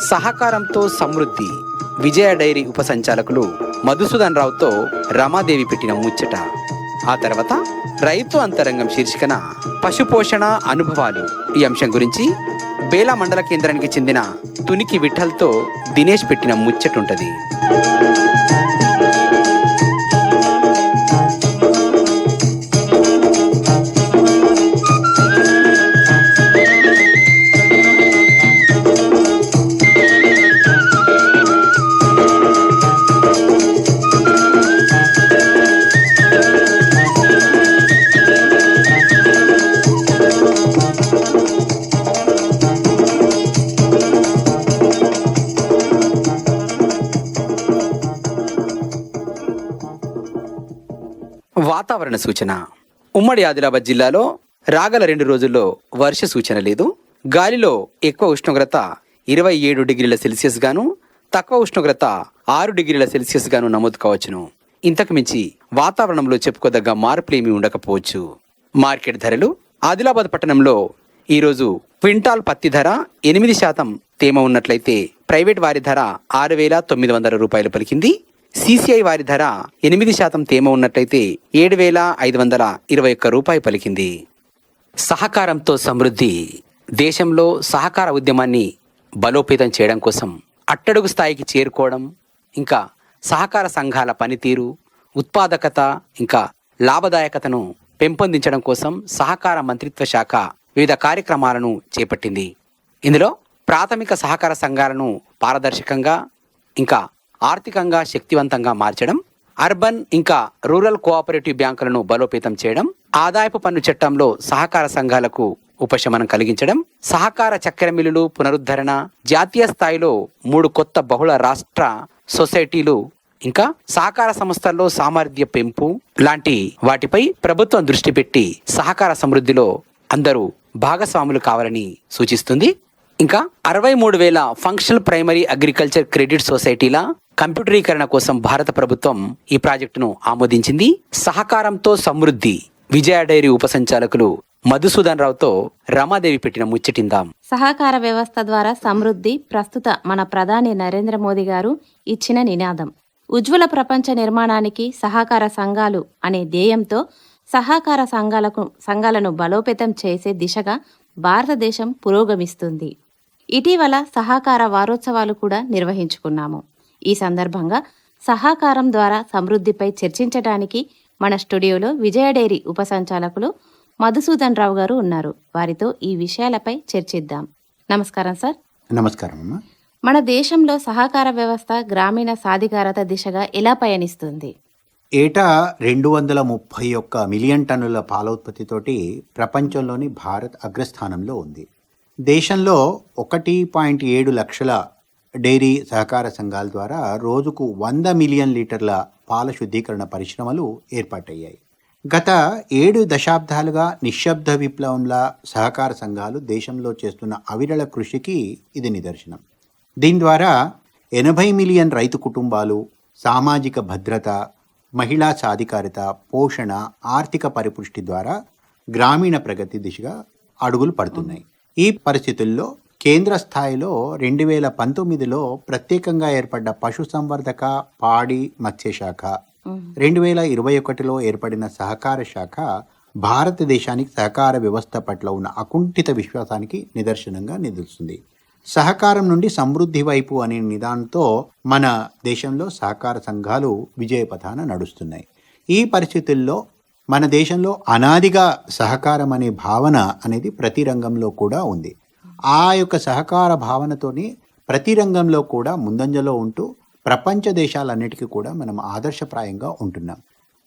సహకారంతో సమృద్ధి. విజయ డైరీ ఉప సంచాలకులు మధుసూదన్ రావుతో రమాదేవి పెట్టిన ముచ్చట. ఆ తర్వాత రైతు అంతరంగం శీర్షికన పశుపోషణ అనుభవాలు. ఈ అంశం గురించి బేలా మండల కేంద్రానికి చెందిన తునికి విఠల్తో దినేష్ పెట్టిన ముచ్చటుంటది. వాతావరణ సూచన. ఉమ్మడి ఆదిలాబాద్ జిల్లాలో రాగల రెండు రోజుల్లో వర్ష సూచన లేదు. గాలిలో ఎక్కువ ఉష్ణోగ్రత ఇరవై ఏడు డిగ్రీల సెల్సియస్ గాను తక్కువ ఉష్ణోగ్రత ఆరు డిగ్రీల సెల్సియస్ గాను నమోదు కావచ్చును. ఇంతకు మించి వాతావరణంలో చెప్పుకోదగ్గ మార్పులేమీ ఉండకపోవచ్చు. మార్కెట్ ధరలు ఆదిలాబాద్ పట్టణంలో ఈరోజు క్వింటాల్ పత్తి ధర ఎనిమిది శాతం తేమ ఉన్నట్లయితే ప్రైవేట్ వారి ధర ఆరు వేల తొమ్మిది వందల రూపాయలు పలికింది. సిసిఐ వారి ధర ఎనిమిది శాతం తేమ ఉన్నట్లయితే ఏడు వేల ఐదు వందల ఇరవై ఒక్క రూపాయి పలికింది. సహకారంతో సమృద్ధి దేశంలో సహకార ఉద్యమాన్ని బలోపేతం చేయడం కోసం అట్టడుగు స్థాయికి చేరుకోవడం ఇంకా సహకార సంఘాల పనితీరు ఉత్పాదకత ఇంకా లాభదాయకతను పెంపొందించడం కోసం సహకార మంత్రిత్వ శాఖ వివిధ కార్యక్రమాలను చేపట్టింది. ఇందులో ప్రాథమిక సహకార సంఘాలను పారదర్శకంగా ఇంకా ఆర్థికంగా శక్తివంతంగా మార్చడం అర్బన్ ఇంకా రూరల్ కోఆపరేటివ్ బ్యాంకులను బలోపేతం చేయడం ఆదాయపు పన్ను చట్టంలో సహకార సంఘాలకు ఉపశమనం కలిగించడం సహకార చక్కెర మిల్లులు పునరుద్ధరణ జాతీయ స్థాయిలో మూడు కొత్త బహుళ రాష్ట్ర సొసైటీలు ఇంకా సహకార సంస్థల్లో సామర్థ్య పెంపు లాంటి వాటిపై ప్రభుత్వం దృష్టి పెట్టి సహకార సమృద్ధిలో అందరూ భాగస్వాములు కావాలని సూచిస్తుంది. ఇంకా అరవై మూడు వేల ఫంక్షనల్ ప్రైమరీ అగ్రికల్చర్ క్రెడిట్ సొసైటీల కంప్యూటరీకరణ కోసం భారత ప్రభుత్వం ఈ ప్రాజెక్టును ఆమోదించింది. సహకారంతో సమృద్ధి విజయ డైరీ ఉపసంచాలకులు మధుసూదన్ రావుతో రమాదేవి పెట్టిన ముచ్చటిందాం. సహకార వ్యవస్థ ద్వారా సమృద్ధి ప్రస్తుత మన ప్రధాని నరేంద్ర మోదీ గారు ఇచ్చిన నినాదం. ఉజ్వల ప్రపంచ నిర్మాణానికి సహకార సంఘాలు అనే ధ్యేయంతో సహకార సంఘాలకు సంఘాలను బలోపేతం చేసే దిశగా భారతదేశం పురోగమిస్తుంది. ఇటీవల సహకార వారోత్సవాలు కూడా నిర్వహించుకున్నాము. ఈ సందర్భంగా సహకారం ద్వారా సమృద్ధిపై చర్చించడానికి మన స్టూడియోలో విజయ డైరీ ఉపసంచాలకులు మధుసూదన్ రావు గారు ఉన్నారు. వారితో ఈ విషయాలపై చర్చిద్దాం. నమస్కారం సార్. నమస్కారం అమ్మా. మన దేశంలో సహకార వ్యవస్థ గ్రామీణ సాధికారత దిశగా ఎలా పయనిస్తుంది? ఏటా రెండు వందల ముప్పై ఒక్క మిలియన్ టన్నుల పాల ఉత్పత్తితోటి ప్రపంచంలోని భారత్ అగ్రస్థానంలో ఉంది. దేశంలో ఒకటి పాయింట్ ఏడు లక్షల డైరీ సహకార సంఘాల ద్వారా రోజుకు వంద మిలియన్ లీటర్ల పాల శుద్ధీకరణ పరిశ్రమలు ఏర్పాటయ్యాయి. గత ఏడు దశాబ్దాలుగా నిశ్శబ్ద విప్లవంలా సహకార సంఘాలు దేశంలో చేస్తున్న అవిరళ కృషికి ఇది నిదర్శనం. దీని ద్వారా ఎనభై మిలియన్ రైతు కుటుంబాలు సామాజిక భద్రత మహిళా సాధికారిత పోషణ ఆర్థిక పరిపుష్టి ద్వారా గ్రామీణ ప్రగతి దిశగా అడుగులు పడుతున్నాయి. ఈ పరిస్థితుల్లో కేంద్ర స్థాయిలో రెండు వేల పంతొమ్మిదిలో ప్రత్యేకంగా ఏర్పడ్డ పశుసంవర్ధక పాడి మత్స్యశాఖ. రెండు వేల ఇరవై ఒకటిలో ఏర్పడిన సహకార శాఖ భారతదేశానికి సహకార వ్యవస్థ పట్ల ఉన్న అకుంఠిత విశ్వాసానికి నిదర్శనంగా నిలుస్తుంది. సహకారం నుండి సమృద్ధి వైపు అనే నిదానంతో మన దేశంలో సహకార సంఘాలు విజయపథాన నడుస్తున్నాయి. ఈ పరిస్థితుల్లో మన దేశంలో అనాదిగా సహకారం అనే భావన అనేది ప్రతి రంగంలో కూడా ఉంది. ఆ యొక్క సహకార భావనతోని ప్రతి రంగంలో కూడా ముందంజలో ఉంటూ ప్రపంచ దేశాలన్నిటికీ కూడా మనం ఆదర్శప్రాయంగా ఉంటున్నాం.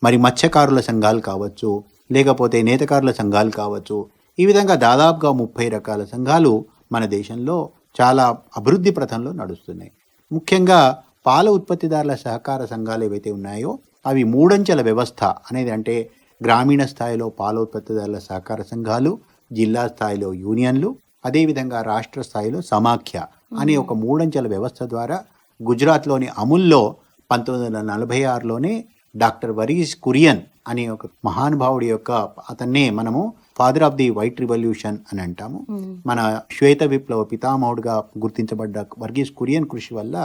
మరి మత్స్యకారుల సంఘాలు కావచ్చు లేకపోతే నేతకారుల సంఘాలు కావచ్చు ఈ విధంగా దాదాపుగా ముప్పై రకాల సంఘాలు మన దేశంలో చాలా అభివృద్ధి పథంలో నడుస్తున్నాయి. ముఖ్యంగా పాల ఉత్పత్తిదారుల సహకార సంఘాలు ఏవైతే ఉన్నాయో అవి మూడంచెల వ్యవస్థ అనేది అంటే గ్రామీణ స్థాయిలో పాల ఉత్పత్తిదారుల సహకార సంఘాలు జిల్లా స్థాయిలో యూనియన్లు అదేవిధంగా రాష్ట్ర స్థాయిలో సమాఖ్య అనే ఒక మూడంచెల వ్యవస్థ ద్వారా గుజరాత్లోని అముల్లో పంతొమ్మిది వందల నలభై ఆరులోనే డాక్టర్ వరీష్ కురియన్ అనే ఒక మహానుభావుడి యొక్క అతన్నే మనము father of the white revolution అని అంటాము. మన శ్వేత విప్లవ పితామహుడుగా గుర్తించబడ్డ వర్గీస్ కురియన్ కృషి వల్ల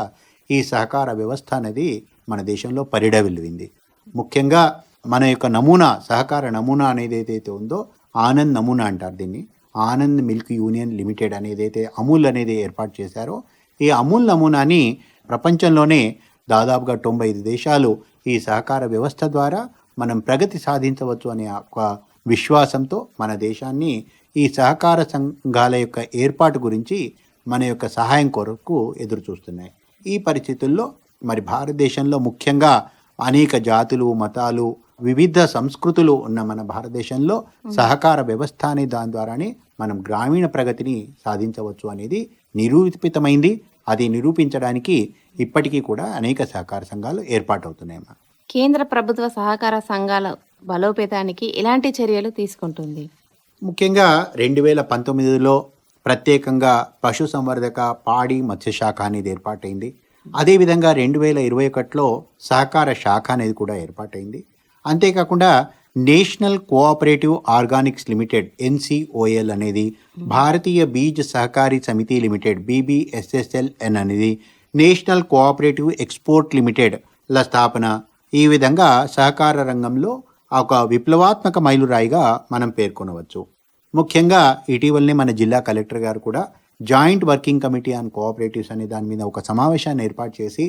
ఈ సహకార వ్యవస్థ అనేది మన దేశంలో పరిడవిల్లింది ముఖ్యంగా మన యొక్క నమూనా సహకార నమూనా అనేది ఏదైతే ఉందో ఆనంద్ నమూనా అంటారు దీన్ని. ఆనంద్ మిల్క్ యూనియన్ లిమిటెడ్ అనేది అయితే అమూల్ అనేది ఏర్పాటు చేశారో ఈ అమూల్ నమూనాని ప్రపంచంలోనే దాదాపుగా తొంభై ఐదు దేశాలు ఈ సహకార వ్యవస్థ ద్వారా మనం ప్రగతి సాధించవచ్చు అనే ఒక విశ్వాసంతో మన దేశాన్ని ఈ సహకార సంఘాల యొక్క ఏర్పాటు గురించి మన యొక్క సహాయం కొరకు ఎదురు చూస్తున్నాయి ఈ పరిస్థితుల్లో మరి భారతదేశంలో ముఖ్యంగా అనేక జాతులు మతాలు వివిధ సంస్కృతులు ఉన్న మన భారతదేశంలో సహకార వ్యవస్థ అనే దాని ద్వారానే మనం గ్రామీణ ప్రగతిని సాధించవచ్చు అనేది నిరూపితమైంది. అది నిరూపించడానికి ఇప్పటికీ కూడా అనేక సహకార సంఘాలు ఏర్పాటవుతున్నాయి. కేంద్ర ప్రభుత్వ సహకార సంఘాల బలోపేతానికి ఎలాంటి చర్యలు తీసుకుంటుంది? ముఖ్యంగా రెండు వేల పంతొమ్మిదిలో ప్రత్యేకంగా పశు సంవర్ధక పాడి మత్స్యశాఖ అనేది ఏర్పాటైంది. అదేవిధంగా రెండు వేల ఇరవై ఒకటిలో సహకార శాఖ అనేది కూడా ఏర్పాటైంది. అంతేకాకుండా national cooperative organics limited NCOL అనేది భారతీయ బీజ్ సహకారి సమితి లిమిటెడ్ బీబీఎస్ఎస్ఎల్ఎన్ అనేది నేషనల్ కోఆపరేటివ్ ఎక్స్పోర్ట్ లిమిటెడ్ ల స్థాపన. ఈ విధంగా సహకార రంగంలో ఒక విప్లవాత్మక మైలురాయిగా మనం పేర్కొనవచ్చు. ముఖ్యంగా ఇటీవలనే మన జిల్లా కలెక్టర్ గారు కూడా joint working committee on cooperatives అనే దాని మీద ఒక సమావేశాన్ని ఏర్పాటు చేసి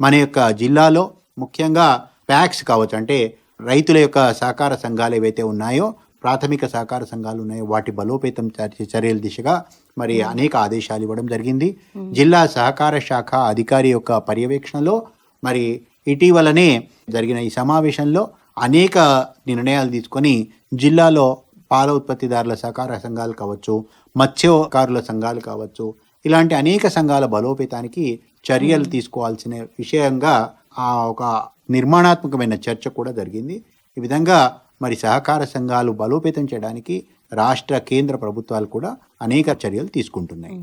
మన యొక్క జిల్లాలో ముఖ్యంగా ప్యాక్స్ కావచ్చు అంటే రైతుల యొక్క సహకార సంఘాలు ఏవైతే ఉన్నాయో ప్రాథమిక సహకార సంఘాలు ఉన్నాయో వాటి బలోపేతం చర్యల దిశగా మరి అనేక ఆదేశాలు ఇవ్వడం జరిగింది. జిల్లా సహకార శాఖ అధికారి యొక్క పర్యవేక్షణలో మరి ఇటీవలనే జరిగిన ఈ సమావేశంలో అనేక నిర్ణయాలు తీసుకొని జిల్లాలో పాల ఉత్పత్తిదారుల సహకార సంఘాలు కావచ్చు మత్స్యకారుల సంఘాలు కావచ్చు ఇలాంటి అనేక సంఘాల బలోపేతానికి చర్యలు తీసుకోవాల్సిన విషయంగా ఆ ఒక నిర్మాణాత్మకమైన చర్చ కూడా జరిగింది. ఈ విధంగా మరి సహకార సంఘాలు బలోపేతం చేయడానికి రాష్ట్ర కేంద్ర ప్రభుత్వాలు కూడా అనేక చర్యలు తీసుకుంటున్నాయి.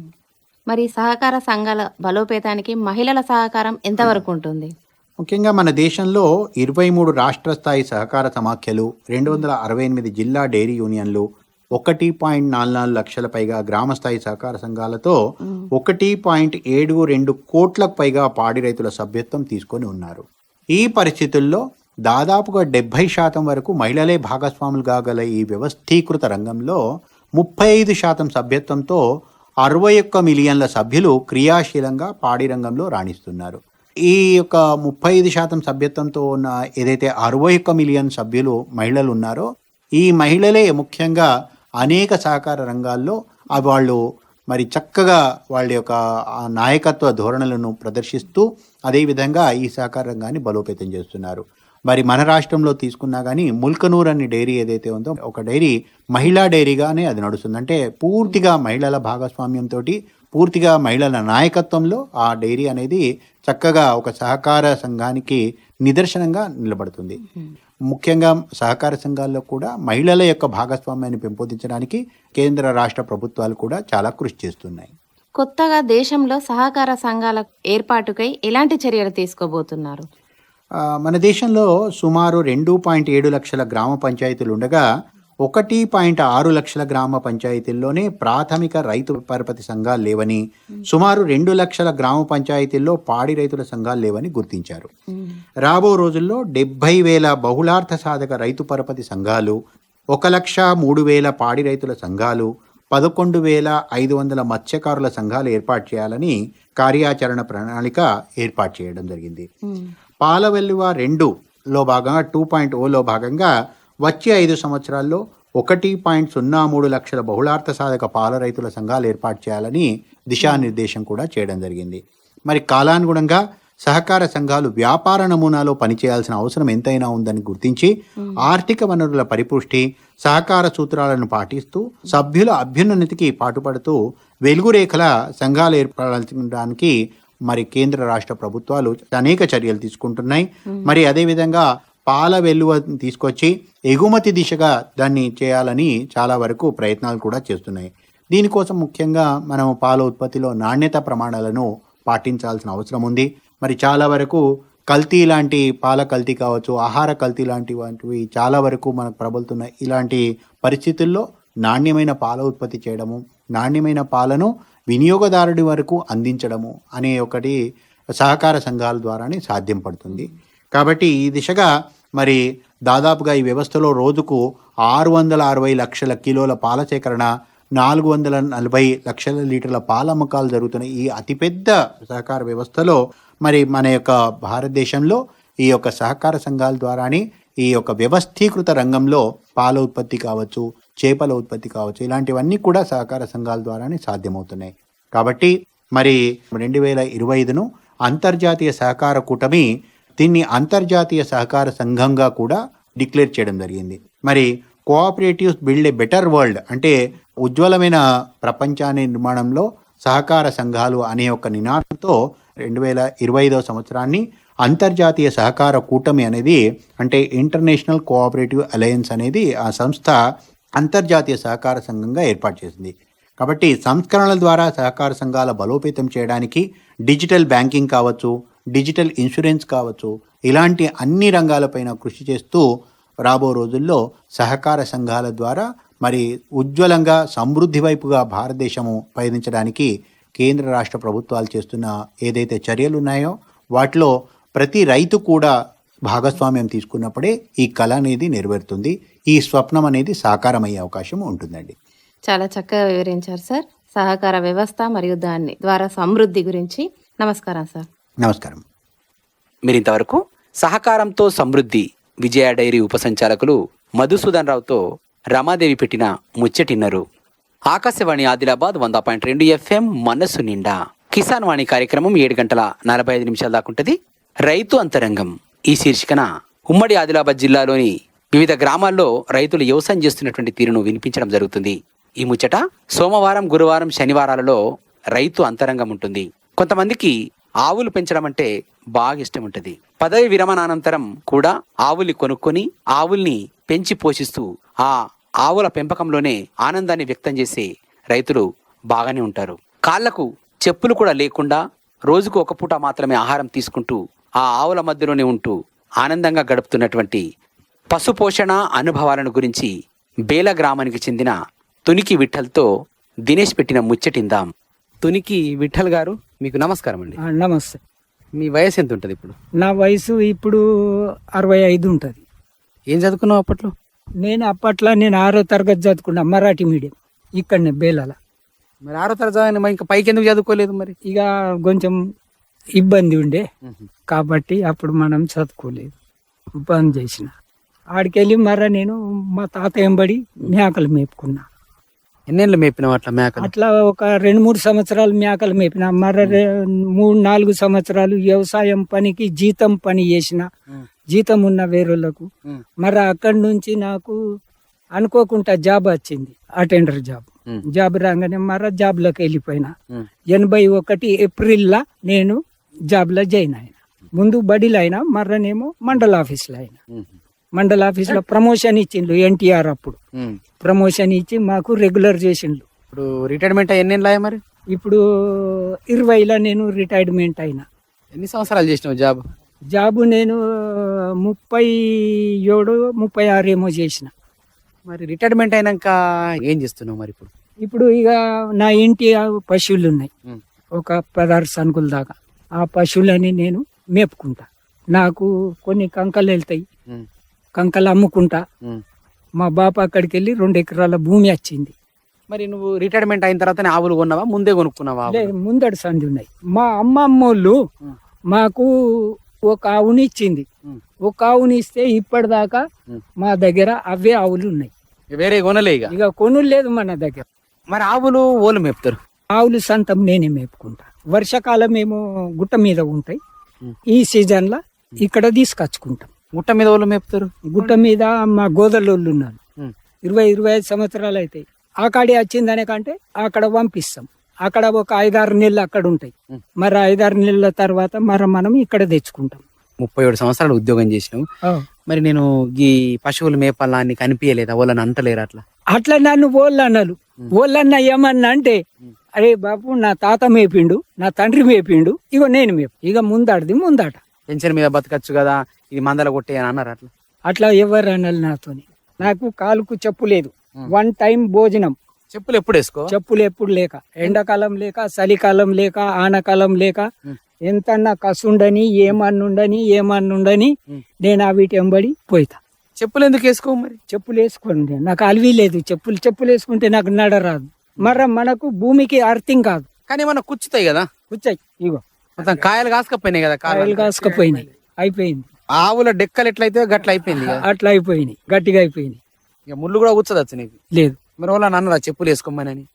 మరి సహకార సంఘాల బలోపేతానికి మహిళల సహకారం ఎంతవరకు ఉంటుంది? ముఖ్యంగా మన దేశంలో ఇరవై మూడు రాష్ట్ర స్థాయి సహకార సమాఖ్యలు రెండు వందల అరవై ఎనిమిది జిల్లా డైరీ యూనియన్లు ఒకటి పాయింట్ నాలుగు నాలుగు లక్షల పైగా గ్రామ స్థాయి సహకార సంఘాలతో ఒకటి పాయింట్ ఏడు రెండు కోట్లకు పైగా పాడి రైతుల సభ్యత్వం తీసుకొని ఉన్నారు. ఈ పరిస్థితుల్లో దాదాపుగా డెబ్బై శాతం వరకు మహిళలే భాగస్వాములు కాగల ఈ వ్యవస్థీకృత రంగంలో ముప్పై ఐదు శాతం సభ్యత్వంతో అరవై ఒక్క మిలియన్ల సభ్యులు క్రియాశీలంగా పాడి రంగంలో రాణిస్తున్నారు. ఈ యొక్క ముప్పై ఐదు శాతం సభ్యత్వంతో ఉన్న ఏదైతే అరవై ఒక్క మిలియన్ సభ్యులు మహిళలు ఉన్నారో ఈ మహిళలే ముఖ్యంగా అనేక సహకార రంగాల్లో వాళ్ళు మరి చక్కగా వాళ్ళ యొక్క నాయకత్వ ధోరణులను ప్రదర్శిస్తూ అదేవిధంగా ఈ సహకార రంగాన్ని బలోపేతం చేస్తున్నారు. మరి మన రాష్ట్రంలో తీసుకున్నా కానీ ముల్కనూర్ అనే డైరీ ఏదైతే ఉందో ఒక డైరీ మహిళా డైరీగానే అది నడుస్తుంది. అంటే పూర్తిగా మహిళల భాగస్వామ్యంతో పూర్తిగా మహిళల నాయకత్వంలో ఆ డైరీ అనేది చక్కగా ఒక సహకార సంఘానికి నిదర్శనంగా నిలబడుతుంది. ముఖ్యంగా సహకార సంఘాల్లో కూడా మహిళల యొక్క భాగస్వామ్యాన్ని పెంపొందించడానికి కేంద్ర రాష్ట్ర ప్రభుత్వాలు కూడా చాలా కృషి చేస్తున్నాయి. కొత్తగా దేశంలో సహకార సంఘాల ఏర్పాటుకై ఎలాంటి చర్యలు తీసుకోబోతున్నారు? మన దేశంలో సుమారు రెండు పాయింట్ ఏడు లక్షల గ్రామ పంచాయతీలు ఉండగా ఒకటి పాయింట్ ఆరు లక్షల గ్రామ పంచాయతీల్లోనే ప్రాథమిక రైతు పరపతి సంఘాలు లేవని సుమారు రెండు లక్షల గ్రామ పంచాయతీల్లో పాడి రైతుల సంఘాలు లేవని గుర్తించారు. రాబో రోజుల్లో డెబ్బై వేల బహుళార్థ సాధక రైతు పరపతి సంఘాలు ఒక లక్ష మూడు వేల పాడి రైతుల సంఘాలు పదకొండు వేల ఐదు వందల మత్స్యకారుల సంఘాలు ఏర్పాటు చేయాలని కార్యాచరణ ప్రణాళిక ఏర్పాటు చేయడం జరిగింది. పాల వెల్లువ రెండులో భాగంగా టూ పాయింట్ ఓలో భాగంగా వచ్చే ఐదు సంవత్సరాల్లో ఒకటి పాయింట్ సున్నా మూడు లక్షల బహుళార్థ సాధక పాల రైతుల సంఘాలు ఏర్పాటు చేయాలని దిశానిర్దేశం కూడా చేయడం జరిగింది. మరి కాలానుగుణంగా సహకార సంఘాలు వ్యాపార నమూనాలో పనిచేయాల్సిన అవసరం ఎంతైనా ఉందని గుర్తించి ఆర్థిక వనరుల పరిపుష్టి సహకార సూత్రాలను పాటిస్తూ సభ్యుల అభ్యున్నతికి పాటుపడుతూ వెలుగురేఖల సంఘాలు ఏర్పడడానికి మరి కేంద్ర రాష్ట్ర ప్రభుత్వాలు అనేక చర్యలు తీసుకుంటున్నాయి. మరి అదేవిధంగా పాల వెలువ తీసుకొచ్చి ఎగుమతి దిశగా దాన్ని చేయాలని చాలా వరకు ప్రయత్నాలు కూడా చేస్తున్నాయి. దీనికోసం ముఖ్యంగా మనం పాల ఉత్పత్తిలో నాణ్యత ప్రమాణాలను పాటించాల్సిన అవసరం ఉంది. మరి చాలా వరకు కల్తీ లాంటి పాల కల్తీ కావచ్చు ఆహార కల్తీ లాంటి వంటివి చాలా వరకు మనకు ప్రబలుతున్న ఇలాంటి పరిస్థితుల్లో నాణ్యమైన పాల ఉత్పత్తి చేయడము నాణ్యమైన పాలను వినియోగదారుడి వరకు అందించడము అనే ఒకటి సహకార సంఘాల ద్వారానే సాధ్యం పడుతుంది. కాబట్టి ఈ దిశగా మరి దాదాపుగా ఈ వ్యవస్థలో రోజుకు ఆరు వందల అరవై లక్షల కిలోల పాల సేకరణ నాలుగు వందల నలభై లక్షల లీటర్ల పాల అమ్మకాలు జరుగుతున్న ఈ అతిపెద్ద సహకార వ్యవస్థలో మరి మన యొక్క భారతదేశంలో ఈ యొక్క సహకార సంఘాల ద్వారానే ఈ యొక్క వ్యవస్థీకృత రంగంలో పాల ఉత్పత్తి కావచ్చు చేపల ఉత్పత్తి కావచ్చు ఇలాంటివన్నీ కూడా సహకార సంఘాల ద్వారానే సాధ్యమవుతున్నాయి. కాబట్టి మరి రెండు వేల ఇరవై ఐదును అంతర్జాతీయ సహకార కూటమి దీన్ని అంతర్జాతీయ సహకార సంఘంగా కూడా డిక్లేర్ చేయడం జరిగింది. మరి cooperatives build a better world అంటే ఉజ్వలమైన ప్రపంచాన్ని నిర్మాణంలో సహకార సంఘాలు అనే ఒక నినాదంతో రెండు వేల ఇరవై ఐదవ సంవత్సరాన్ని అంతర్జాతీయ సహకార కూటమి అనేది అంటే ఇంటర్నేషనల్ కోఆపరేటివ్ అలయన్స్ అనేది ఆ సంస్థ అంతర్జాతీయ సహకార సంఘంగా ఏర్పాటు చేసింది. కాబట్టి సంస్కరణల ద్వారా సహకార సంఘాల బలోపేతం చేయడానికి డిజిటల్ బ్యాంకింగ్ కావచ్చు డిజిటల్ ఇన్సూరెన్స్ కావచ్చు ఇలాంటి అన్ని రంగాలపైన కృషి చేస్తూ రాబో రోజుల్లో సహకార సంఘాల ద్వారా మరి ఉజ్వలంగా సమృద్ధి వైపుగా భారతదేశము పయనించడానికి కేంద్ర రాష్ట్ర ప్రభుత్వాలు చేస్తున్న ఏదైతే చర్యలు ఉన్నాయో వాటిలో ప్రతి రైతు కూడా భాగస్వామ్యం తీసుకున్నప్పుడే ఈ కళ అనేది నెరవేరుతుంది. ఈ స్వప్నం అనేది సాకారమయ్యే అవకాశం ఉంటుందండి. చాలా చక్కగా వివరించారు సార్. సహకార వ్యవస్థ మరియు దాని ద్వారా సమృద్ధి గురించి నమస్కారం సార్. నమస్కారం. మీరు ఇంతవరకు సహకారంతో సమృద్ధి విజయ డైరీ ఉపసంచాలకులు మధుసూదన్ రావుతో రమాదేవి పెట్టిన ముచ్చటిన్నరు. ఆకాశవాణి ఆదిలాబాద్ వంద పాయింట్ రెండు ఎఫ్ఎం మనస్సు నిండా. కిసాన్ వాణి కార్యక్రమం ఏడు గంటల నలభై ఐదు నిమిషాల దాకా ఉంటుంది. రైతు అంతరంగం ఈ శీర్షికన ఉమ్మడి ఆదిలాబాద్ జిల్లాలోని వివిధ గ్రామాల్లో రైతులు వ్యవసాయం చేస్తున్నటువంటి తీరును వినిపించడం జరుగుతుంది. ఈ ముచ్చట సోమవారం గురువారం శనివారాలలో రైతు అంతరంగం ఉంటుంది. కొంతమందికి ఆవులు పెంచడం అంటే బాగా ఇష్టం ఉంటుంది. పదవి విరమణానంతరం కూడా ఆవుల్ని కొనుక్కొని ఆవుల్ని పెంచి పోషిస్తూ ఆ ఆవుల పెంపకంలోనే ఆనందాన్ని వ్యక్తం చేసే రైతులు బాగానే ఉంటారు. కాళ్ళకు చెప్పులు కూడా లేకుండా రోజుకు ఒక పూట మాత్రమే ఆహారం తీసుకుంటూ ఆ ఆవుల మధ్యలోనే ఉంటూ ఆనందంగా గడుపుతున్నటువంటి పశుపోషణ అనుభవాలను గురించి బేల గ్రామానికి చెందిన తునికి విఠల్తో దినేష్ పెట్టిన ముచ్చటిందాం. తునికి విఠల్ గారు మీకు నమస్కారం అండి. నమస్తే. మీ వయసు ఎంత ఉంటుంది ఇప్పుడు? నా వయసు ఇప్పుడు అరవై ఐదు ఉంటుంది. ఏం చదువుకున్నావు అప్పట్లో? నేను అప్పట్లో నేను ఆరో తరగతి చదువుకున్నా మరాఠీ మీడియం ఇక్కడనే బేలాల. మరి ఆరో తరగతి మరి ఇంకా పైకి ఎందుకు చదువుకోలేదు మరి? ఇక కొంచెం ఇబ్బంది ఉండే. కాబట్టి అప్పుడు మనం చదువుకోలేదు. బంద్ చేసిన. ఆడికెళ్ళి మర్ర నేను మా తాత ఎంబడి మేకలు మేపుకున్నా. ఎన్నేళ్ళు మేపినావు అట్లా మేకలు? అట్లా ఒక రెండు మూడు సంవత్సరాలు మేకలు మేపిన మర్ర రె- మూడు నాలుగు సంవత్సరాలు వ్యవసాయం పనికి జీతం పని చేసిన. జీతం ఉన్న ఉమ్. మరి అక్కడి నుంచి నాకు అనుకోకుండా జాబ్ వచ్చింది అటెండర్ జాబ్. జాబ్ రాగానే మర జాబ్లోకి వెళ్ళిపోయినా. ఎనభై ఒకటి ఏప్రిల్లా నేను జాబ్లో జాయిన్ అయినా. ముందు బడిలో అయినా మర్రనేమో మండల ఆఫీస్లో అయినా. మండల ఆఫీస్లో ప్రమోషన్ ఇచ్చిండ్రు ఎన్టీఆర్ అప్పుడు. ఉమ్. ప్రమోషన్ ఇచ్చి మాకు రెగ్యులర్ చేసిండ్రు. ఇప్పుడు రిటైర్మెంట్ అయ్యా మరి? ఇప్పుడు ఇరవైలో నేను రిటైర్మెంట్ అయినా. ఎన్ని సంవత్సరాలు చేసినావు జాబ్? జాబు నేను ముప్పై ఏడు ముప్పై ఆరు ఏమో చేసిన. మరి రిటైర్మెంట్ అయినాక ఏం చేస్తున్నావు మరి ఇప్పుడు? ఇప్పుడు ఇక నా ఇంటి పశువులు ఉన్నాయి. ఉమ్. ఒక పదహారు సనుకుల దాకా. ఆ పశువులని నేను మేపుకుంటా. నాకు కొన్ని కంకలు వెళ్తాయి. ఉమ్. కంకలు అమ్ముకుంటా. మా బాప అక్కడికి వెళ్ళి రెండు ఎకరాల భూమి వచ్చింది మరి నువ్వు రిటైర్మెంట్ అయిన తర్వాతనే ఆవులు కొన్నావా? ముందే కొనుక్కున్నావా లే ఆవులు? ముందడి సంధి ఉన్నాయి. మా అమ్మమ్మోళ్ళు. మాకు ఒక ఆవుని ఇచ్చింది. ఒక ఆవుని ఇస్తే ఇప్పటిదాకా. మా దగ్గర అవే ఆవులు ఉన్నాయి. వేరే కొనలే ఇక? ఇక కొనులు లేదు మన దగ్గర. మరి ఆవులు ఓలు మేపుతారు? ఆవులు సంతం నేనే మేపుకుంటా. వర్షాకాలం ఏమో గుట్ట మీద ఉంటాయి. ఈ సీజన్ లా ఇక్కడ తీసుకొచ్చుకుంటాం. గుట్ట మీద ఓలు మేపుతారు? గుట్ట మీద మా గోదలోళ్ళు ఉన్నారు. ఇరవై ఇరవై ఐదు సంవత్సరాలు అవుతాయి ఆ కాడి వచ్చిందనే కంటే అక్కడ పంపిస్తాం. అక్కడ ఒక ఐదారు నెలలు అక్కడ ఉంటాయి. మరి ఐదారు నెలల తర్వాత మరి మనం ఇక్కడ తెచ్చుకుంటాం. ముప్పై ఏడు సంవత్సరాలు ఉద్యోగం చేసినావు. ఆ. మరి నేను ఈ పశువులు మేపాలా అని కనిపించలేదా వాళ్ళని అంటలేరు అట్లా? అట్లా నన్ను ఓళ్ళు అన్నారు. ఓళ్ళన్న ఏమన్నా అంటే అరే బాబు నా తాత మేపిండు నా తండ్రి మేపిండు ఇగో నేను మేపు. ఇక ముందాడిది ముందాట. పెన్షన్ మీద బతకచ్చు కదా ఇది మందల కొట్టే అని అన్నారు అట్లా. అట్లా ఎవరు అనాలి నాతోని? నాకు కాలుకు చెప్పు లేదు. వన్ టైం భోజనం. చెప్పులు ఎప్పుడు వేసుకో? చెప్పులు ఎప్పుడు లేక. ఎండాకాలం లేక చలికాలం లేక ఆనకాలం లేక ఎంతన్నా కసుండని ఏమన్నుండని ఏమన్నుండని. నేను ఆ వీటి ఎంబడి పోయితా. చెప్పులు ఎందుకు వేసుకో మరి? చెప్పులు వేసుకోండి. నాకు అలివి లేదు. చెప్పులు చెప్పులు వేసుకుంటే నాకు నడరాదు. మర మనకు భూమికి అర్థం కాదు. కానీ ఏమన్నా కుచ్చుతాయి కదా? కూర్చాయి ఇగో. మొత్తం కాయలు కాసుకపోయినాయి కదా కాయలు కాసుకపోయినాయి. అయిపోయింది. ఆవుల డెక్కలు ఎట్లయితే గట్ల అయిపోయింది అట్లా అయిపోయినాయి గట్టిగా అయిపోయినాయి. ఇక ముళ్ళు కూడా కూర్చోదచ్చు నీకు లేదు. మరి వాళ్ళని అన్నారా చెప్పులు వేసుకోమని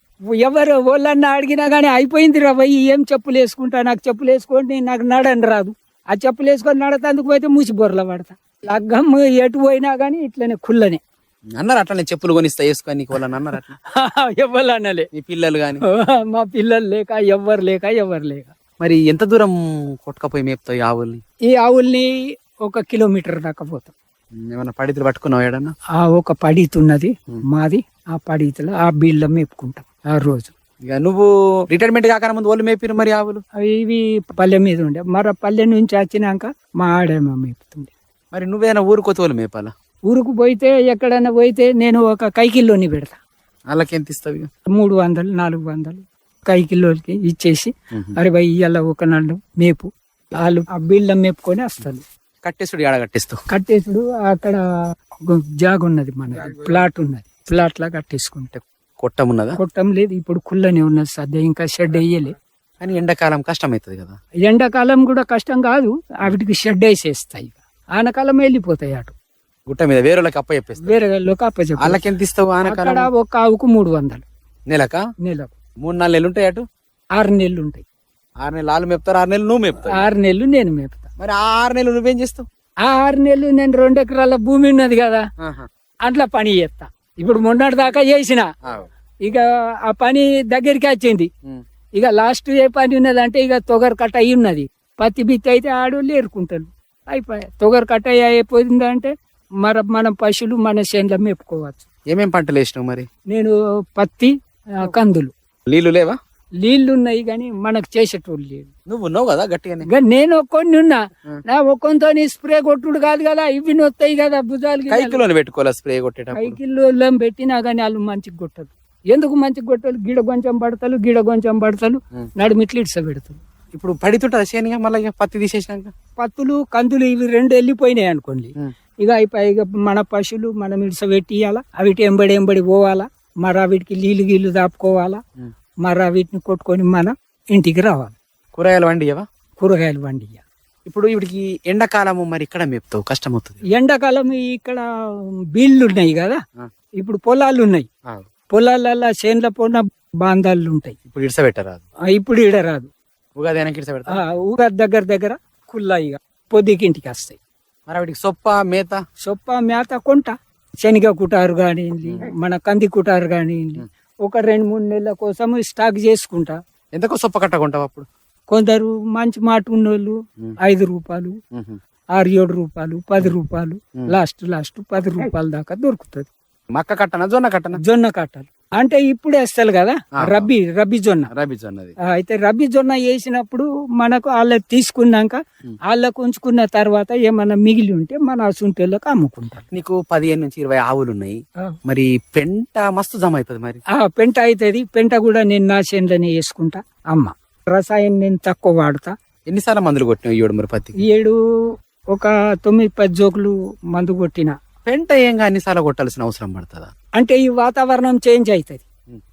ఎవరు వాళ్ళన్న అడిగినా కానీ అయిపోయింది రా భయ్ ఏం చెప్పులు వేసుకుంటా? నాకు చెప్పులు వేసుకోండి నాకు నడని రాదు. ఆ చెప్పులు వేసుకొని నడతందుకు పోతే మూసి బొర్రలో పడతా. లగ్గం ఎటు పోయినా కానీ ఇట్లనే కుళ్ళనే. అన్నారు అట్లనే చెప్పులు కొనిస్తా వేసుకొని నీకు వాళ్ళని అన్నారు అట్లా? ఎవరు అన్నలే. మీ పిల్లలు కానీ మా పిల్లలు లేక ఎవ్వరు లేక ఎవరు లేక. మరి ఎంత దూరం కొట్టుకపోయి మేపుతావు ఈ ఆవుల్ని? ఈ ఆవుల్ని ఒక కిలోమీటర్ దాకా పోతాం. ఏమన్నా పడితులు పట్టుకున్నావు ఏడన్నా? ఆ ఒక పడితున్నది మాది ఆ పడితులో ఆ బీళ్ళ మేపుకుంటాం ఆ రోజు. ఇక నువ్వు రిటైర్మెంట్ కాకన ముందు వాళ్ళు మేపిరు మరి ఆవులు? ఇవి పల్లె మీద ఉండే. మరి పల్లె నుంచి వచ్చినాక మా ఆడేమో మేపుతుండే. మరి నువ్వేనా ఊరుకోతే వాళ్ళు మేపాలా? ఊరుకు పోయితే ఎక్కడైనా పోయితే నేను ఒక కైకిల్లోని పెడతా. వాళ్ళకి ఎంత ఇస్తావు? మూడు వందలు నాలుగు వందలు కైకిల్లోకి ఇచ్చేసి అరే భయ్ ఇవాళ ఒక నాడు మేపు. వాళ్ళు ఆ బీళ్ళ మేపుకొని వస్తారు. కట్టేసుడు ఏడ కట్టేస్తావు? కట్టేసుడు అక్కడ జాగ ఉన్నది మన ప్లాట్ ఉన్నది. ప్లాట్ లా కట్టేసుకుంటాం. కొట్టం ఉన్నదా? కొట్టం లేదు ఇప్పుడు కుళ్ళనే ఉన్నది సద్య ఇంకా షెడ్ వేయలే. కానీ ఎండాకాలం కష్టం అవుతుంది కదా? ఎండాకాలం కూడా కష్టం కాదు వాటికి షెడ్ వేసేస్తాయి ఆనకాలం వెళ్ళిపోతాయి అటు. గుట్ట మీద వేరే వాళ్ళకి అప్ప చెప్పేస్తావు? వేరే లోకి అప్పచెప్పు వాళ్ళకి ఎంత ఇస్తావు ఆనకాలం ఒక ఆవుకు మూడు వందలు. నెలక? నెలకు. మూడు నాలుగు నెలలు ఉంటాయి అటు? ఆరు నెలలు ఉంటాయి ఆరు నెలలు వాళ్ళు మేపుతారు ఆరు నెలలు నువ్వు మేపుతావు? ఆరు నెలలు నేను మేపుతా. మరి ఆ ఆరు నెలలు నువ్వేం చేస్తావు? ఆ ఆరు నెలలు నేను రెండు ఎకరాల భూమి ఉన్నది కదా. అట్లా పని చేస్తా. ఇప్పుడు మొన్నటి దాకా చేసిన. ఇక ఆ పని దగ్గరికి వచ్చింది. ఇక లాస్ట్ ఏ పని ఉన్నదంటే ఇక తొగరు కట్ట అయి ఉన్నది. పత్తి బిత్తి అయితే ఆడోళ్ళు ఏరుకుంటారు. అయిపోయా తొగరు కట్ట అయిపోయిందంటే మన మన పశువులు మన చేనులో మేపుకోవచ్చు. ఏమేం పంటలు వేసినావు మరి? నేను పత్తి కందులు. నీళ్ళు లేవా? నీళ్ళు ఉన్నాయి కానీ మనకు చేసేటోళ్ళు లేవు నువ్వు ఉన్నావు కదా గట్టిగానే. ఇక నేను ఒక్కొని ఉన్నా. నా ఒక్కొంతో స్ప్రే కొట్టుడు కాదు కదా ఇవి వస్తాయి కదా భుజాలు కైకిలోని పెట్టుకోవాలి స్ప్రే కొట్టేటప్పుడు? కైకిల్లో పెట్టినా కానీ వాళ్ళు మంచిగా కొట్టరు. ఎందుకు మంచిగా కొట్టరు? గిడ కొంచెం పడతారు గిడ కొంచెం పడతారు ఉం. నడుమిట్లు ఇడ్స పెడతారు. ఇప్పుడు పడితుంటది శనిగా మళ్ళీ పత్తి తీసేసినాక? పత్తులు కందులు ఇవి రెండు వెళ్ళిపోయినాయి అనుకోండి. ఇక అయిపోయి ఇక మన పశువులు మనం ఇడ్స పెట్టియాలా? అవిటి ఎంబడి ఎంబడి పోవాలా? మరి వీటికి నీళ్ళు గీళ్ళు దాపుకోవాలా. మరి వీటిని కొట్టుకొని మనం ఇంటికి రావాలి. కూరగాయలు వండియవా కూరగాయలు వండియాలి ఇప్పుడు వీటికి ఎండాకాలము మరి ఇక్కడ మేపుతావు కష్టం అవుతుంది ఎండాకాలం ఇక్కడ బీళ్ళు ఉన్నాయి కదా. ఇప్పుడు పొలాలు ఉన్నాయి. పొలాలల్లో చేన్ల పోన బాంధాలు ఉంటాయి. ఇప్పుడు ఇడిసబెట్టరాదు ఇప్పుడు ఈడ రాదు ఉగాది ఊర దగ్గర దగ్గర కుల్లా ఇక పొద్దుకి ఇంటికి వస్తాయి. మరి వీటికి సొప్ప మేత? సొప్ప మేత కొంట. శనగ కుటారు కానీ మన కంది కుటారు కానీ ఒక రెండు మూడు నెలల కోసం స్టాక్ చేసుకుంటా. ఎంతకో సొప్ప కట్టకుంటావు అప్పుడు? కొందరు మంచి మాట ఉన్నోళ్ళు ఐదు రూపాయలు ఆరు ఏడు రూపాయలు పది రూపాయలు లాస్ట్ లాస్ట్ పది రూపాయల దాకా దొరుకుతుంది. మక్క కట్టనా జొన్న కట్టనా? జొన్న కట్టలు. అంటే ఇప్పుడు వేస్తారు కదా? రబ్బీ రబ్బీ జొన్న. రబీ జొన్నది. ఆ, అయితే రబ్బీ జొన్న వేసినప్పుడు మనకు వాళ్ళ తీసుకున్నాక వాళ్ళకు ఉంచుకున్న తర్వాత ఏమన్నా మిగిలి ఉంటే మన అసుంటోళ్ళకి అమ్ముకుంటారు. నీకు పదిహేను నుంచి ఇరవై ఆవులు ఉన్నాయి. మరి పెంట మస్తు జమ అవుతుంది మరి. ఆ పెంట అవుతుంది పెంట కూడా నేను నా చేనులోనే వేసుకుంటా అమ్మ. రసాయనం నేను తక్కువ వాడతా. ఎన్నిసార్లు మందులు కొట్టినావు ఏడు మరి పత్తికి ఈ ఏడు ఒక తొమ్మిది పది జోకులు మందు కొట్టిన. పెంట ఏంగా అన్నిసార్లు కొట్టాల్సిన అవసరం పడుతుందా? అంటే ఈ వాతావరణం చేంజ్ అవుతుంది.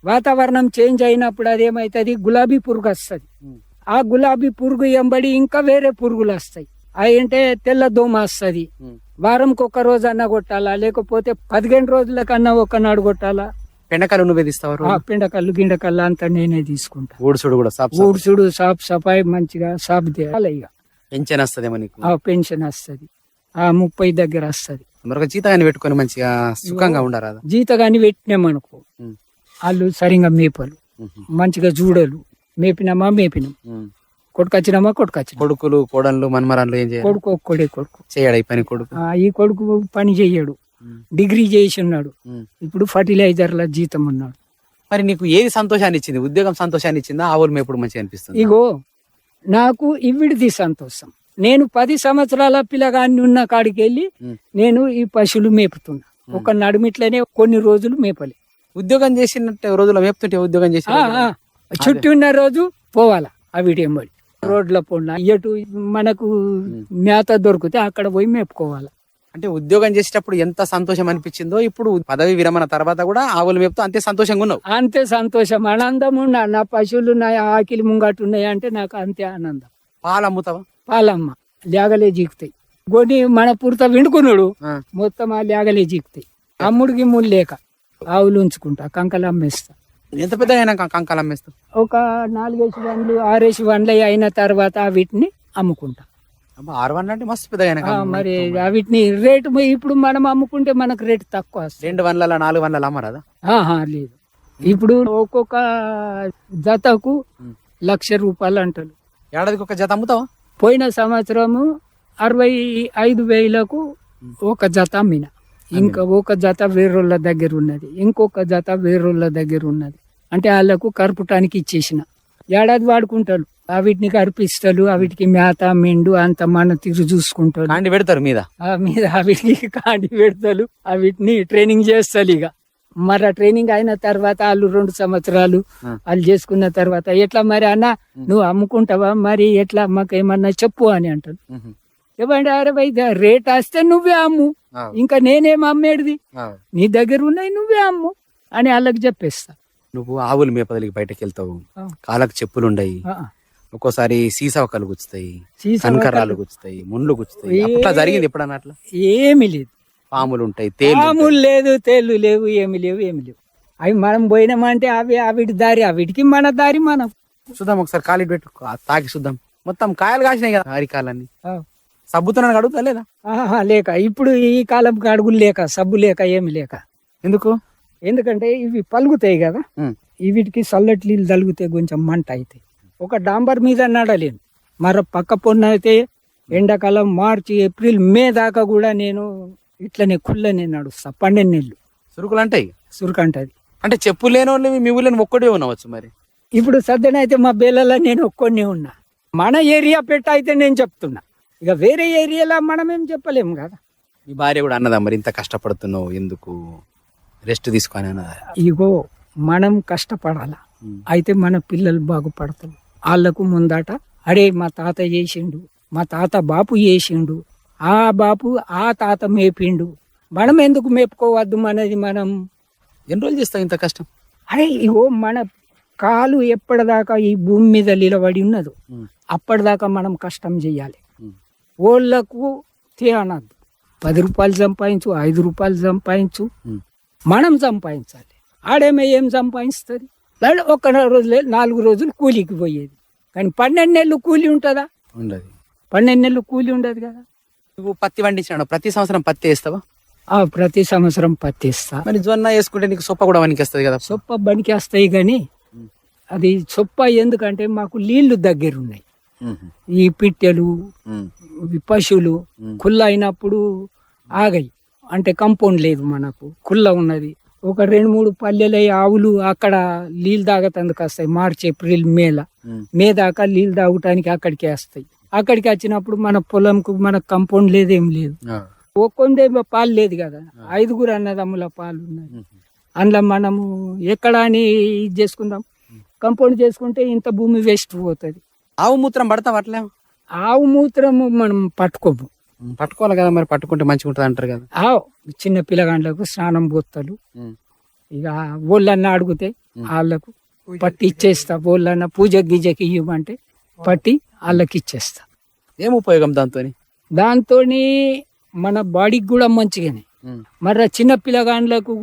వాతావరణం చేంజ్ అయినప్పుడు అదేమవుతుంది గులాబీ పురుగు వస్తుంది. ఆ గులాబీ పురుగు ఎంబడి ఇంకా వేరే పురుగులు వస్తాయి. అంటే తెల్ల దోమ వస్తుంది. వారంకి ఒక రోజు అన్న కొట్టాలా? లేకపోతే పదిహేను రోజుల కన్నా ఒకనాడు కొట్టాలా? పెండకాయలు నువ్వే తీస్తావు ఆ పిండకల్లు గిండకల్లు అంతా నేనే తీసుకుంటా. ఊడుసుడు కూడా. ఊడ్చుడు సాఫ్ సఫాయి మంచిగా సాఫ్ చేయాలి ఇక నీకు? ఆ పెన్షన్ వస్తుంది. ఆ ముప్పై దగ్గర వస్తుంది. మరొక జీతాన్ని పెట్టుకొని మంచిగా సుఖంగా ఉండరాదా జీతగాని పెట్టినామనుకో ఉం. వాళ్ళు సరిగా మేపలు మంచిగా చూడలు మేపినామా మేపినాం. కొడుకొచ్చినామా కొడుకొచ్చినాం కొడుకులు కోడళ్ళు మన్మరాన్లు ఏం చేయాలి కొడుకు ఒక్కడే కొడుకు. చేయడా ఈ పని కొడుకు? ఆ, ఈ కొడుకు పని చెయ్యడు డిగ్రీ చేసి ఉన్నాడు ఇప్పుడు ఫర్టిలైజర్ల జీతం ఉన్నాడు. మరి నీకు ఏది సంతోషాన్ని ఇచ్చింది? ఉద్యోగం సంతోషాన్ని ఇచ్చిందా? ఆవులు మేపుడు మంచిగా అనిపిస్తుంది? ఇగో నాకు ఇవిడిది సంతోషం. నేను పది సంవత్సరాల పిల్లగాన్ని ఉన్న కాడికి వెళ్ళి. నేను ఈ పశువులు మేపుతున్నా. ఒక నడుమిట్లనే కొన్ని రోజులు మేపలే. ఉద్యోగం చేసినట్టు రోజుల్లో మేపుతుంటే ఉద్యోగం చేసి ఆ, ఆ, చుట్టూ ఉన్న రోజు పోవాలా అవిటి ఎంబడి రోడ్ల పొండ ఎటు మనకు మేత దొరికితే అక్కడ పోయి మేపుకోవాలా. అంటే ఉద్యోగం చేసేటప్పుడు ఎంత సంతోషం అనిపించిందో ఇప్పుడు పదవి విరమణ తర్వాత కూడా ఆవులు మేపుతూ అంతే సంతోషంగా ఉన్నావు. అంతే సంతోషం ఆనందం ఉన్నా. నా పశువులు నా ఆకిలి ముంగట ఉన్నాయి అంటే నాకు అంతే ఆనందం. పాలు అమ్ముతావా? పాలమ్మ లేగలే జీకుతాయి. కొన్ని మన పూర్త విండుకున్నాడు. మొత్తం ఆ లేగలే జీకుతాయి. అమ్ముడికి ముళ్ళు లేక ఆవులు ఉంచుకుంటా కంకలు అమ్మేస్తా ఎంత పెద్ద అయినా కంకాలు అమ్మేస్తావు ఒక నాలుగేసి వండ్లు ఆరేసి వండ్లు అయిన తర్వాత వీటిని అమ్ముకుంటా. ఆరు వన్ అంటే మస్తు పెద్ద మరి వీటిని రేటు ఇప్పుడు మనం అమ్ముకుంటే మనకు రేటు తక్కువ రెండు వందల నాలుగు వందల అమ్మరాదా? లేదు. ఇప్పుడు ఒక్కొక్క జతకు లక్ష రూపాయలు అంటారు. ఏడాదికి ఒక జత అమ్ముతావా? పోయిన సంవత్సరము అరవై ఐదు వేలకు ఒక జత అమ్మిన. ఇంకా ఒక జత వేరోళ్ళ దగ్గర ఉన్నది. ఇంకొక జత వేరోళ్ళ దగ్గర ఉన్నది. అంటే వాళ్ళకు కరుపుటానికి ఇచ్చేసిన. ఏడాది వాడుకుంటారు వీటిని కరిపిస్తారు వీటికి మేత మెండు అంత మన తీరు చూసుకుంటారు కాండి పెడతారు మీద. ఆ మీద వీటికి కాండి పెడతారు వీటిని ట్రైనింగ్ చేస్తారు ఇక. మరి ఆ ట్రైనింగ్ అయిన తర్వాత వాళ్ళు రెండు సంవత్సరాలు. వాళ్ళు చేసుకున్న తర్వాత ఎట్లా మరి అన్న నువ్వు అమ్ముకుంటావా మరి ఎట్లా మాకు ఏమన్నా చెప్పు అని మ్మ్. ఏమంటే అరే వైద్య రేట్ వస్తే నువ్వే అమ్ము. ఇంకా నేనేం అమ్మేడిది. నీ దగ్గర ఉన్నాయి నువ్వే అమ్ము అని వాళ్ళకి చెప్పేస్తా. నువ్వు ఆవులు మేపదలికి బయటకు వెళ్తావు. కాళ్ళకు చెప్పులు ఉండయి ఒక్కోసారి సీసవకలు గుచ్చుతాయి సీసా కనకర్రాలు గుచ్చుతాయి ముళ్ళు గుచ్చుతాయి. అట్లా జరిగింది ఎప్పుడన్నా అట్లా? ఏమి లేదు. పాములు ఉంటాయి పాములు లేదు తేళ్ళు లేవు ఏమి లేవు ఏమి లేవు. అవి మనం పోయినామంటే అవి అవిటి దారి అవిటికి మన దారి మనం. చూద్దాం ఒకసారి కాలి పెట్టు తాకి చూద్దాం. మొత్తం కాయలు కాసినాయి కదా అరికాలన్నీ. సబ్బుతున్నాను అడుగుతా లేదా? లేక. ఇప్పుడు ఈ కాలం అడుగులు లేక సబ్బు లేక ఏమి లేక. ఎందుకు? ఎందుకంటే ఇవి పలుగుతాయి కదా. వీటికి చల్లటి నీళ్ళు తలిగితే కొంచెం మంట అవుతాయి. ఒక డాంబర్ మీద నడలేను. మరో పక్క పొన్న అయితే ఎండాకాలం మార్చి ఏప్రిల్ మే దాకా కూడా నేను ఇట్లనే కుళ్ళనే నడుస్తా పన్నెండు నెలలు సురుకులు అంటాయి సురుకంటది. అంటే చెప్పు లేని వాళ్ళు మీ ఊళ్ళని ఒక్కడే ఉండవచ్చు మరి? ఇప్పుడు సద్దనైతే మా బేలలో నేను ఒక్కొన్ని ఉన్నా. మన ఏరియా పెట్ట అయితే నేను చెప్తున్నా. ఇక వేరే ఏరియాలో మనం ఏం చెప్పలేము కదా. మీ భార్య కూడా అన్నదా మరి ఇంత కష్టపడుతున్నావు ఎందుకు? రెస్ట్ తీసుకొని అన్నదా? ఇగో మనం కష్టపడాలా. అయితే మన పిల్లలు బాగుపడతారు. వాళ్ళకు ముందట అడే మా తాత చేసిండు మా తాత బాపు చేసిండు ఆ బాపు ఆ తాత మేపిండు. మనం ఎందుకు మేపుకోవద్దు మనది మనం? ఎన్ని రోజులు చేస్తావు ఇంత కష్టం? అరే ఇగో మన కాలు ఎప్పటిదాకా ఈ భూమి మీద నిలబడి ఉన్నదో. అప్పటిదాకా మనం కష్టం చేయాలి. ఓళ్ళకు తే అనద్దు పది రూపాయలు సంపాదించు ఐదు రూపాయలు సంపాదించు. మనం సంపాదించాలి. ఆడేమో ఏం సంపాదిస్తుంది? లేదా ఒక్క రోజులే నాలుగు రోజులు కూలికి పోయేది. కానీ పన్నెండు నెలలు కూలి ఉంటుందా? ఉండదు. పన్నెండు నెలలు కూలి ఉండదు కదా. నువ్వు పత్తి పండించాడు ప్రతి సంవత్సరం పత్తి వేస్తావా? ఆ ప్రతి సంవత్సరం పత్తిస్తా మరి జొన్న వేసుకుంటే నీకు సొప్ప కూడా వస్తుంది కదా? సొప్ప బనికి వస్తాయి కానీ అది సొప్ప ఎందుకంటే మాకు నీళ్ళు దగ్గర ఉన్నాయి. ఈ పిట్టెలు పశువులు కుల్ల అయినప్పుడు ఆగాయి. అంటే కంపౌండ్ లేదు మనకు. కుల్ల ఉన్నది. ఒక రెండు మూడు పల్లెల ఆవులు అక్కడ నీళ్ళు తాగతందుకు వస్తాయి. మార్చి ఏప్రిల్ మేల. మే దాకా నీళ్ళు తాగటానికి అక్కడికి వస్తాయి. అక్కడికి వచ్చినప్పుడు మన పొలంకు మన కంపౌండ్ లేదు ఏం లేదు. ఒక్కొందేమో పాలు లేదు కదా. ఐదుగురు అన్నదమ్ముల పాలు ఉన్నాయి. అందులో మనము ఎక్కడ అని ఇది చేసుకుందాం. కంపౌండ్ చేసుకుంటే ఇంత భూమి వేస్ట్ పోతుంది. ఆవు మూత్రం పడతావు అట్లే? ఆవు మూత్రము మనం పట్టుకోము. పట్టుకోవాలి కదా మరి పట్టుకుంటే మంచిగా ఉంటుంది అంటారు కదా. ఆవు చిన్న పిల్లగాండ్లకు స్నానం పోతారు ఉమ్. ఇక ఓళ్ళన్న అడిగితే వాళ్ళకు పట్టి ఇచ్చేస్తా. ఓళ్ళన్న పూజ గిజకి ఇవ్వమంటే పట్టి వాళ్ళకి ఇచ్చేస్తా. ఏం ఉపయోగం దాంతో దాంతో మన బాడీకి కూడా మంచిగానే. మరి చిన్న పిల్లగాండ్లకు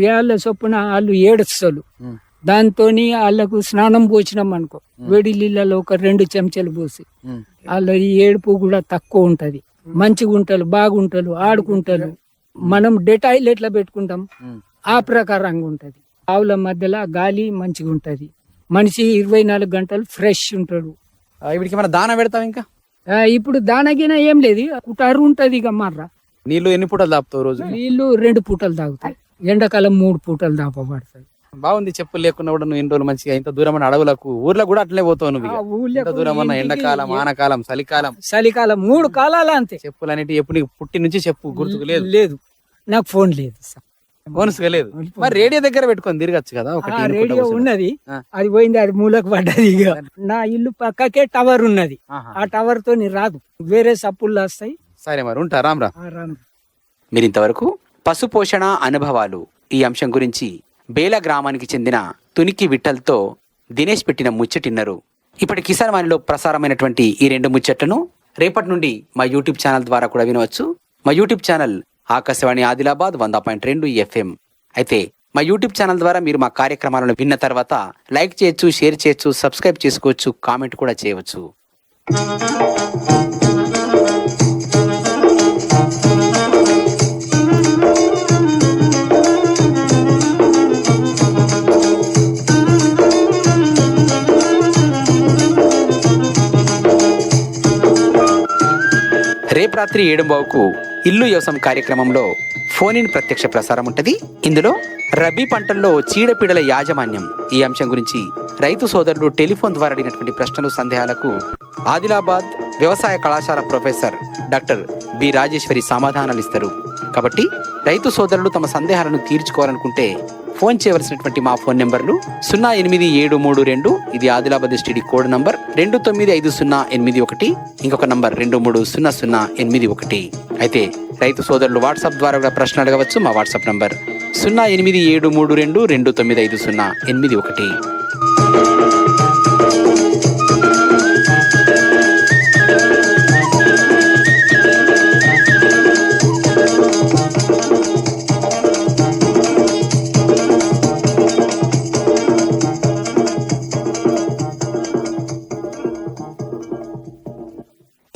ఏళ్ళ చొప్పున వాళ్ళు ఏడుస్తారు. దాంతో వాళ్ళకు స్నానం పోసినాం అనుకో. వేడి నీళ్ళలో ఒక రెండు చెంచాలు పోసి. వాళ్ళ ఏడుపు కూడా తక్కువ ఉంటది. మంచిగా ఉంటారు బాగుంటారు ఆడుకుంటారు. మనం డెటాయిల్ ఎట్లా పెట్టుకుంటాం? ఆ ప్రకారంగా ఉంటది. ఆవుల మధ్యలో గాలి మంచిగా ఉంటది. మనిషి ఇరవై నాలుగు గంటలు ఫ్రెష్ ఉంటాడు. ఆ, వీడికి ఏమైనా దాన పెడతావు ఇంకా? ఇప్పుడు దానగిన ఏం లేదు. కుటారు ఉంటది ఇక మర్ర. నీళ్ళు ఎన్ని పూటలు దాపుతావు రోజు? నీళ్ళు రెండు పూటలు తాగుతాయి ఎండాకాలం మూడు పూటలు దాపబడతాయి. బాగుంది చెప్పులు లేకుండా కూడా నువ్వు ఎన్ని రోజులు మంచిగా ఇంత దూరం అన్న అడవులకు ఊర్లో కూడా అట్లే పోతావు నువ్వు ఎంత దూరం అన్న ఎండాకాలం ఆనకాలం చలికాలం. చలికాలం మూడు కాలాలు అంతే. చెప్పులు అనేటి ఎప్పుడు నీకు పుట్టి నుంచి చెప్పు గుర్తుకు లేదు. లేదు. నాకు ఫోన్ లేదు సార్. బోనస్గా లేదు. మరి రేడియో దగ్గర పెట్టుకొని తిరగచ్చు కదా ఒకటి రేడియో. ఉన్నది. అది పోయింది అది మూలకు పడ్డది ఇక. నా ఇల్లు పక్కకే టవర్ ఉన్నది. ఆ టవర్ తోని రాదు. వేరే సప్పుళ్ళు వస్తాయి. సరే మరి ఉంటా రామ్రా రాను. మీరు ఇంతవరకు పశు పోషణ అనుభవాలు ఈ అంశం గురించి బేల గ్రామానికి చెందిన తునికి విఠల్తో దినేష్ పెట్టిన ముచ్చటిన్నరు. ఇప్పటి కిసాన్ వాణిలో ప్రసారమైనటువంటి ఈ రెండు ముచ్చట్లను రేపటి నుండి మా యూట్యూబ్ ఛానల్ ద్వారా కూడా వినవచ్చు. మా యూట్యూబ్ ఛానల్ ఆకాశవాణి ఆదిలాబాద్ వంద పాయింట్ రెండు ఎఫ్ఎం. అయితే మా యూట్యూబ్ ఛానల్ ద్వారా మీరు మా కార్యక్రమాలను విన్న తర్వాత లైక్ చేయొచ్చు షేర్ చేయొచ్చు సబ్స్క్రైబ్ చేసుకోవచ్చు కామెంట్ కూడా చేయవచ్చు. రేపు రాత్రి ఏడుంబావుకు ఇల్లు వ్యవసాయం కార్యక్రమంలో ఫోన్ ఇన్ ప్రత్యక్ష ప్రసారం ఉంటుంది. ఇందులో రబీ పంటల్లో చీడపీడల యాజమాన్యం. ఈ అంశం గురించి రైతు సోదరులు టెలిఫోన్ ద్వారా అడిగినటువంటి ప్రశ్నలు సందేహాలకు ఆదిలాబాద్ వ్యవసాయ కళాశాల ప్రొఫెసర్ డాక్టర్ బి రాజేశ్వరి సమాధానాలు ఇస్తారు కాబట్టి రైతు సోదరులు తమ సందేహాలను తీర్చుకోవాలనుకుంటే ఫోన్ చేయవలసినటువంటి మా ఫోన్ నెంబర్లు సున్నా ఎనిమిది ఏడు మూడు రెండు ఇది ఆదిలాబాద్ ఎస్టీడీ కోడ్ నంబర్ రెండు తొమ్మిది ఐదు సున్నా ఎనిమిది ఒకటి ఇంకొక నంబర్ రెండు మూడు సున్నా సున్నా ఎనిమిది ఒకటి. అయితే రైతు సోదరులు వాట్సాప్ ద్వారా కూడా ప్రశ్న అడగవచ్చు మా వాట్సాప్ నంబర్ సున్నా ఎనిమిది ఏడు మూడు రెండు రెండు తొమ్మిది ఐదు సున్నా ఎనిమిది ఒకటి.